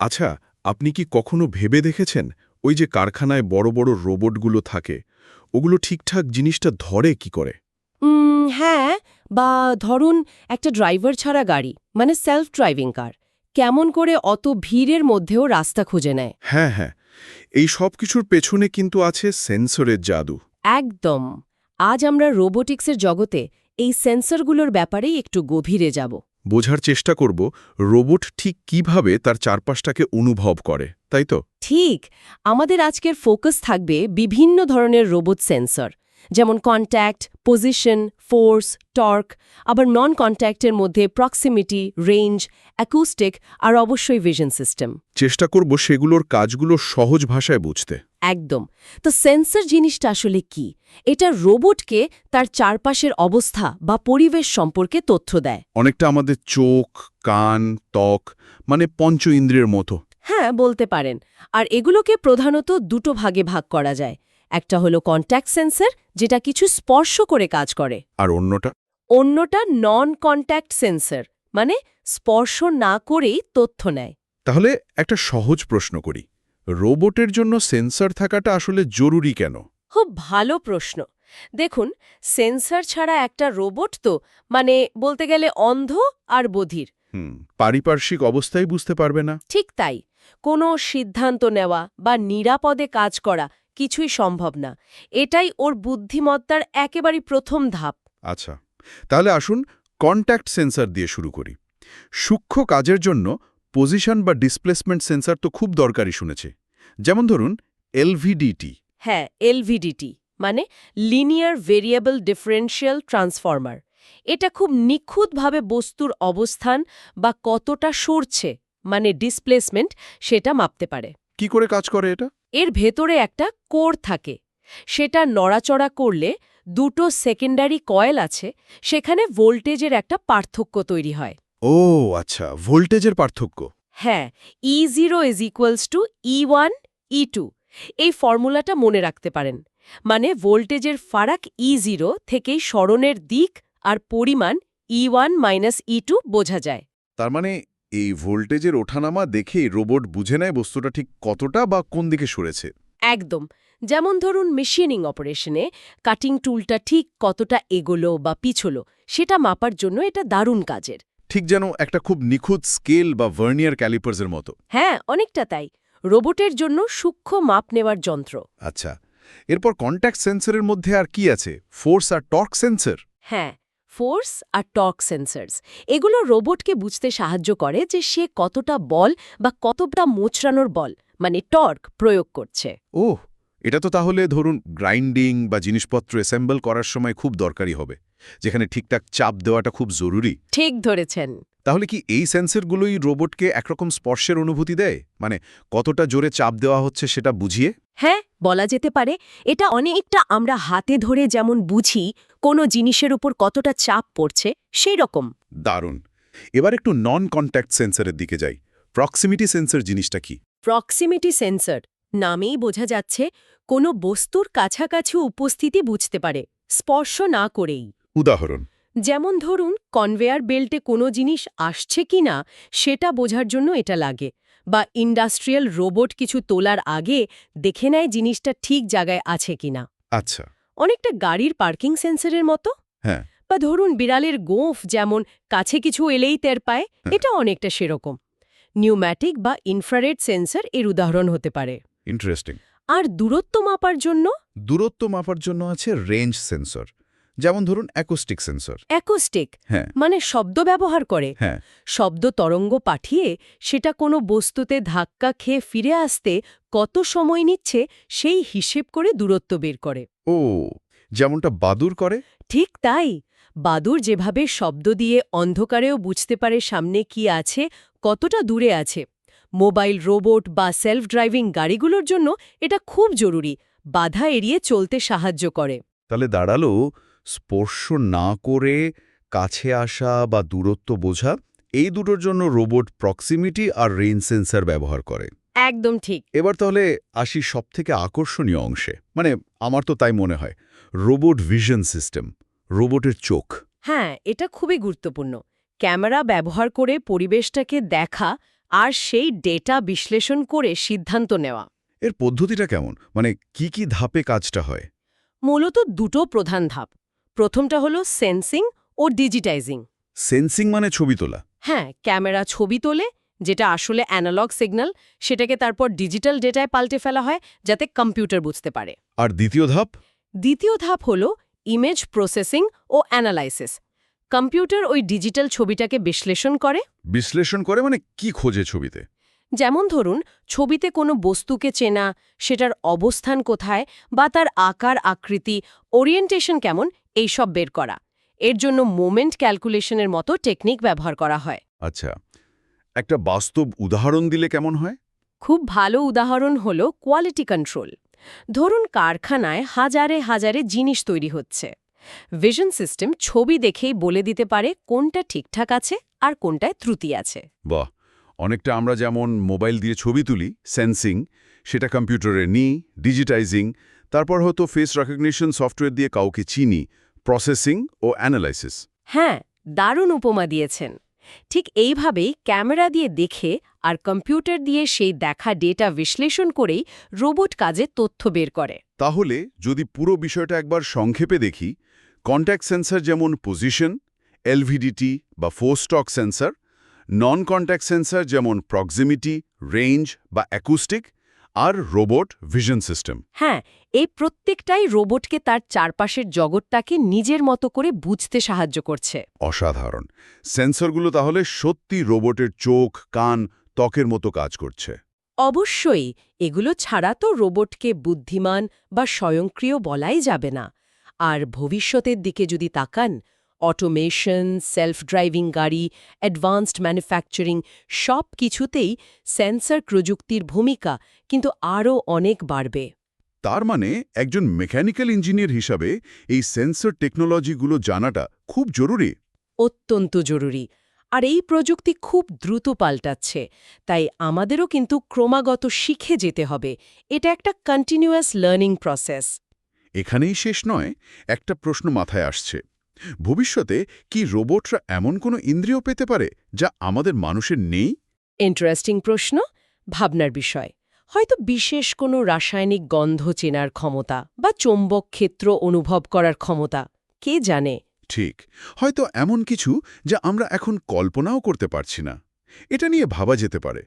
আচ্ছা আপনি কি কখনো ভেবে দেখেছেন ওই যে কারখানায় বড় বড় রোবটগুলো থাকে? ওগুলো ঠিকঠাক জিনিসটা ধরে কি করে? হ্যাঁ বা ধরুন একটা ড্রাইভার ছাড়া গাড়ি মানে সেলফ ড্রাইভিং কার কেমন করে অত ভিড়ের মধ্যেও রাস্তা খুঁজে নেয়? হ্যাঁ হ্যাঁ এই সব কিছুর পেছনে কিন্তু আছে সেন্সরের জাদু। একদম আজ আমরা রোবোটিক্সের জগতে এই সেন্সরগুলোর ব্যাপারেই একটু গভীরে যাব। বোঝার চেষ্টা করব রোবট ঠিক কীভাবে তার চারপাশটাকে অনুভব করে তাই তো? ঠিক। আমাদের আজকের ফোকাস থাকবে বিভিন্ন ধরনের রোবট সেন্সর যেমন কন্ট্যাক্ট পজিশন ফোর্স টর্ক আবার নন কন্ট্যাক্টের মধ্যে প্রক্সিমিটি রেঞ্জ অ্যাকুস্টিক আর অবশ্যই ভিশন সিস্টেম। চেষ্টা করব সেগুলোর কাজগুলো সহজ ভাষায় বুঝতে। একদম। তো সেন্সর জিনিসটা আসলে কি? এটা রোবটকে তার চারপাশের অবস্থা বা পরিবেশ সম্পর্কে তথ্য দেয়। অনেকটা আমাদের চোখ কান ত্বক মানে পঞ্চ ইন্দ্রিয়ের মতো। হ্যাঁ বলতে পারেন। আর এগুলোকে প্রধানত দুটো ভাগে ভাগ করা যায়। একটা হলো কন্ট্যাক্ট সেন্সর যেটা কিছু স্পর্শ করে কাজ করে। আর অন্যটা? অন্যটা নন কন্ট্যাক্ট সেন্সর মানে স্পর্শ না করেই তথ্য নেয়। তাহলে একটা সহজ প্রশ্ন করি। রোবটের জন্য সেন্সর থাকাটা আসলে জরুরি কেন? খুব ভালো প্রশ্ন। দেখুন সেন্সর ছাড়া একটা রোবট তো মানে বলতে গেলে অন্ধ আর বধির। হুম পারিপার্শ্বিক অবস্থাই বুঝতে পারবে না। ঠিক তাই। কোনো সিদ্ধান্ত নেওয়া বা নিরাপদে কাজ করা কিছুই সম্ভব না। এটাই ওর বুদ্ধিমত্তার একেবারে প্রথম ধাপ। আচ্ছা তাহলে আসুন কন্ট্যাক্ট সেন্সর দিয়ে শুরু করি। সূক্ষ্ম কাজের জন্য পজিশন বা ডিসপ্লেসমেন্ট সেন্সর তো খুব দরকারি শুনেছে। যেমন ধরুন এলভিডিটি হ্যাঁ এলভিডিটি মানে লিনিয়ার ভেরিয়েবল ডিফারেন্সিয়াল ট্রান্সফর্মার এটা খুব নিখুঁতভাবে বস্তুর অবস্থান বা কতটা সরছে মানে ডিসপ্লেসমেন্ট সেটা মাপতে পারে। কি করে কাজ করে এটা? এর ভেতরে একটা কোর থাকে। সেটা নড়াচড়া করলে দুটো সেকেন্ডারি কয়েল আছে সেখানে ভোল্টেজের একটা পার্থক্য তৈরি হয়। ও আচ্ছা ভোল্টেজের পার্থক্য। হ্যাঁ E zero is equals to E one E two এই ফর্মুলাটা মনে রাখতে পারেন। মানে ভোল্টেজের ফারাক ই জিরো থেকেই স্মরণের দিক আর পরিমাণ E one minus E two বোঝা যায়। তার মানে এই ভোল্টেজের ওঠানামা দেখেই রোবট বুঝে নেয় বস্তুটা ঠিক কতটা বা কোন দিকে সরেছে। একদম। যেমন ধরুন মেশিনিং অপারেশনে কাটিং টুলটা ঠিক কতটা এগোলো বা পিছলো সেটা মাপার জন্য এটা দারুণ কাজের। ঠিক যেন একটা খুব নিখুঁত স্কেল বা ভার্নিয়ার ক্যালিপার্সের মতো। হ্যাঁ অনেকটা তাই। রোবটের জন্য সূক্ষ্ম মাপ নেওয়ার যন্ত্র। আচ্ছা এরপর কন্ট্যাক্ট সেন্সরের মধ্যে আর কি আছে? ফোর্স আর টর্ক সেন্সর হ্যাঁ ফোর্স আর টর্ক সেন্সর্স এগুলো রোবটকে বুঝতে সাহায্য করে যে সে কতটা বল বা কতটা মোচড়ানোর বল মানে টর্ক প্রয়োগ করছে। ওহ এটা তো তাহলে ধরুন গ্রাইন্ডিং বা জিনিসপত্র অ্যাসেম্বল করার সময় খুব দরকারি হবে। যেখানে ঠিকঠাক চাপ দেওয়াটা খুব জরুরি। ঠিক ধরেছেন। তাহলে কি এই সেন্সরগুলোই রোবটকে একরকম স্পর্শের অনুভূতি দেয়? মানে কতটা জোরে চাপ দেওয়া হচ্ছে সেটা বুঝিয়ে? হ্যাঁ বলা যেতে পারে। এটা অনেকটা আমরা হাতে ধরে যেমন বুঝি কোনো জিনিসের উপর কতটা চাপ পড়ছে সেই রকম দারুণ। এবার একটু নন কন্ট্যাক্ট সেন্সরের দিকে যাই। প্রক্সিমিটি সেন্সর জিনিসটা কি? প্রক্সিমিটি সেন্সর নামেই বোঝা যাচ্ছে কোনো বস্তুর কাছাকাছি উপস্থিতি বুঝতে পারে স্পর্শ না করেই। উদাহরণ। যেমন ধরুন কনভেয়ার বেল্টে কোনো জিনিস আসছে কি না সেটা বোঝার জন্য এটা লাগে। বা ইন্ডাস্ট্রিয়াল রোবট কিছু তোলার আগে দেখে নেয় জিনিসটা ঠিক জায়গায় আছে কিনা আচ্ছা। অনেকটা গাড়ির পার্কিং সেন্সরের মতো। হ্যাঁ। বা ধরুন বিড়ালের গোঁফ যেমন কাছে কিছু এলেই টের পায় হ্যাঁ। এটা অনেকটা সেরকম। নিউম্যাটিক বা ইনফ্রারেড সেন্সর এর উদাহরণ হতে পারে। ইন্টারেস্টিং। আর দূরত্ব মাপার জন্য? দূরত্ব মাপার জন্য আছে রেঞ্জ সেন্সর। যেমন ধরুন অ্যাকোস্টিক সেন্সর অ্যাকোস্টিক হ্যাঁ। মানে শব্দ ব্যবহার করে। হ্যাঁ। শব্দ তরঙ্গ পাঠিয়ে সেটা কোনো বস্তুতে ধাক্কা খেয়ে ফিরে আসতে কত সময় নিচ্ছে সেই হিসেব করে দূরত্ব বের করে। ও যেমনটা বাদুর করে? ঠিক তাই। বাদুর যেভাবে শব্দ দিয়ে অন্ধকারেও বুঝতে পারে সামনে কি আছে কতটা দূরে আছে। মোবাইল রোবট বা সেলফ ড্রাইভিং গাড়িগুলোর জন্য এটা খুব জরুরি। বাধা এড়িয়ে চলতে সাহায্য করে। তাহলে দাঁড়াল স্পর্শ না করে কাছে আসা বা দূরত্ব বোঝা এই দুটোর জন্য রোবট প্রক্সিমিটি আর রেঞ্জ সেন্সর ব্যবহার করে। একদম ঠিক। এবার তাহলে আসি সবথেকে আকর্ষণীয় অংশে। মানে আমার তো তাই মনে হয় রোবট ভিশন সিস্টেম রোবটের চোখ। হ্যাঁ এটা খুবই গুরুত্বপূর্ণ। ক্যামেরা ব্যবহার করে পরিবেশটাকে দেখা আর সেই ডেটা বিশ্লেষণ করে সিদ্ধান্ত নেওয়া। এর পদ্ধতিটা কেমন? মানে কি কি ধাপে কাজটা হয়? মূলত দুটো প্রধান ধাপ। প্রথমটা হলো সেন্সিং ও ডিজিটাইজিং। সেন্সিং মানে ছবি তোলা। হ্যাঁ ক্যামেরা ছবি তোলে যেটা আসলে অ্যানালগ সিগন্যাল সেটাকে তারপর ডিজিটাল ডেটায় পাল্টে ফেলা হয় যাতে কম্পিউটার বুঝতে পারে। আর দ্বিতীয় ধাপ? দ্বিতীয় ধাপ হল ইমেজ প্রসেসিং ও অ্যানালাইসিস কম্পিউটার ওই ডিজিটাল ছবিটাকে বিশ্লেষণ করে। বিশ্লেষণ করে মানে কি খোঁজে ছবিতে? যেমন ধরুন ছবিতে কোনো বস্তুকে চেনা সেটার অবস্থান কোথায় বা তার আকার আকৃতি ওরিয়েন্টেশন কেমন এইসব বের করা। এর জন্য মোমেন্ট ক্যালকুলেশনের মতো টেকনিক ব্যবহার করা হয়। আচ্ছা একটা বাস্তব উদাহরণ দিলে কেমন হয়? খুব ভালো উদাহরণ হল কোয়ালিটি কন্ট্রোল ধরুন কারখানায় হাজারে হাজারে জিনিস তৈরি হচ্ছে। ভিশন সিস্টেম ছবি দেখেই বলে দিতে পারে কোনটা ঠিকঠাক আছে আর কোনটায় ত্রুটি আছে। বাহ! অনেকটা আমরা যেমন মোবাইল দিয়ে ছবি তুলি সেন্সিং সেটা কম্পিউটারে নিই ডিজিটাইজিং তারপর হয়তো ফেস রেকগনিশন সফটওয়্যার দিয়ে কাউকে চিনি প্রসেসিং ও অ্যানালাইসিস হ্যাঁ দারুণ উপমা দিয়েছেন। ঠিক এইভাবেই ক্যামেরা দিয়ে দেখে আর কম্পিউটার দিয়ে সেই দেখা ডেটা বিশ্লেষণ করেই রোবট কাজে তথ্য বের করে। তাহলে যদি পুরো বিষয়টা একবার সংক্ষেপে দেখি কন্ট্যাক্ট সেন্সার যেমন পজিশন এলভিডিটি বা force torque sensor non contact sensor যেমন প্রক্সিমিটি রেঞ্জ বা অ্যাকুস্টিক আর রোবট ভিশন সিস্টেম। হ্যাঁ এই প্রত্যেকটাই রোবটকে তার চারপাশের জগৎটাকে নিজের মতো করে বুঝতে সাহায্য করছে। অসাধারণ। সেন্সরগুলো তাহলে সত্যি রোবটের চোখ কান ত্বকের মতো কাজ করছে। অবশ্যই এগুলো ছাড়া তো রোবটকে বুদ্ধিমান বা স্বয়ংক্রিয় বলাই যাবে না। আর ভবিষ্যতের দিকে যদি তাকান অটোমেশন সেলফ ড্রাইভিং গাড়ি অ্যাডভান্সড ম্যানুফ্যাকচারিং সব কিছুতেই সেন্সর প্রযুক্তির ভূমিকা কিন্তু আরও অনেক বাড়বে। তার মানে একজন মেকানিক্যাল ইঞ্জিনিয়ার হিসাবে এই সেন্সর টেকনোলজিগুলো জানাটা খুব জরুরি। অত্যন্ত জরুরি। আর এই প্রযুক্তি খুব দ্রুত পাল্টাচ্ছে তাই আমাদেরও কিন্তু ক্রমাগত শিখে যেতে হবে। এটা একটা কন্টিনিউয়াস লার্নিং প্রসেস এখানেই শেষ নয় একটা প্রশ্ন মাথায় আসছে। ভবিষ্যতে কি রোবটরা এমন কোনো ইন্দ্রিয় পেতে পারে যা আমাদের মানুষের নেই? ইন্টারেস্টিং প্রশ্ন ভাবনার বিষয়। হয়তো বিশেষ কোনো রাসায়নিক গন্ধ চেনার ক্ষমতা বা চৌম্বক ক্ষেত্র অনুভব করার ক্ষমতা, কে জানে? ঠিক, হয়তো এমন কিছু যা আমরা এখন কল্পনাও করতে পারছি না। এটা নিয়ে ভাবা যেতে পারে।